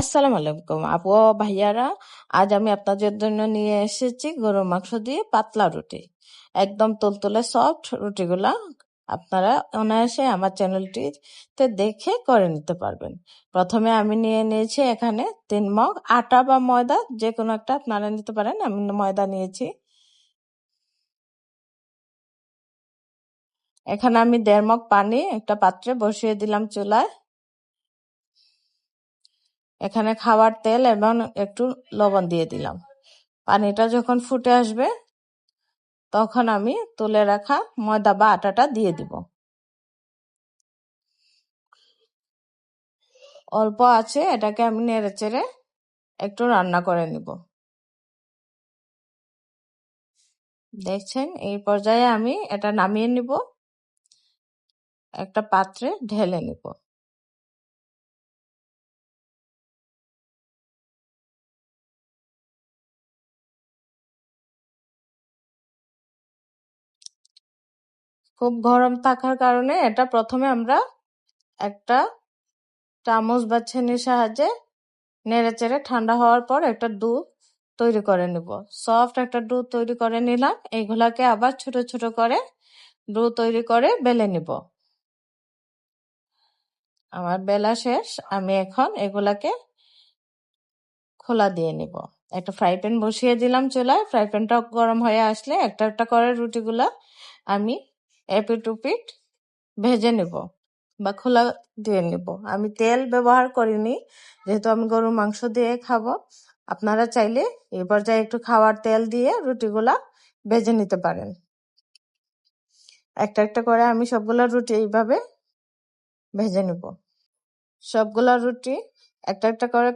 আসসালামু আলাইকুম আপু ও ভাইয়ারা, আজ আমি আপনাদের জন্য নিয়ে এসেছি গরুর মাংস দিয়ে পাতলা রুটি। একদম তুলতুলে সফট রুটিগুলা আপনারা অনায়াসে আমার চ্যানেলটিতে দেখে করে নিতে পারবেন। প্রথমে আমি নিয়ে নিয়েছি এখানে তিন মগ আটা বা ময়দা যে কোনো একটা আপনারা নিতে পারেন, আমি ময়দা নিয়েছি। এখানে আমি দেড় মগ পানি একটা পাত্রে বসিয়ে দিলাম চুলায়। এখানে খাবার, তেল এবং একটু লবণ দিয়ে দিলাম। পানিটা যখন ফুটে আসবে, তখন আমি তুলে রাখা ময়দা বা আটাটা দিয়ে দিব। অল্প আছে, এটাকে আমি নেড়ে চেড়ে একটু রান্না করে নিব। দেখছেন? এই পর্যায়ে আমি এটা নামিয়ে নিব। একটা পাত্রে ঢেলে নিব। খুব গরম থাকার কারণে এটা প্রথমে আমরা একটা চামচ বা ছেনির সাহায্যে নেড়ে চেড়ে ঠান্ডা হওয়ার পর একটা দুধ তৈরি করে নিব। সফট একটা ডু তৈরি করে নিলাম। এইগুলাকে আবার ছোট ছোট করে ডু তৈরি করে বেলে নিব। আমার বেলা শেষ। আমি এখন এগুলাকে খোলা দিয়ে নিব। একটা ফ্রাই প্যান বসিয়ে দিলাম চুলায়। ফ্রাই প্যানটা গরম হয়ে আসলে একটা একটা করে রুটিগুলা আমি এপিট উপিট ভেজে নিব বা খোলা দিয়ে নিব। আমি তেল ব্যবহার করিনি, যেহেতু আমি গরুর মাংস দিয়ে খাব। আপনারা চাইলে এই পর্যায়ে একটু খাওয়ার তেল দিয়ে রুটিগুলা ভেজে নিতে পারেন। একটা একটা করে আমি সবগুলা রুটি এইভাবে ভেজে নিব। সবগুলা রুটি একটা একটা করে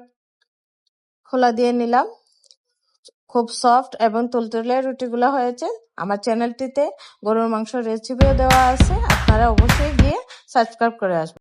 খোলা দিয়ে নিলাম। খুব সফট এবং তুলতুলে রুটিগুলো হয়েছে। আমার চ্যানেলটিতে গরুর মাংস রেসিপিও দেওয়া আছে। আপনারা অবশ্যই গিয়ে সাবস্ক্রাইব করে আসবেন।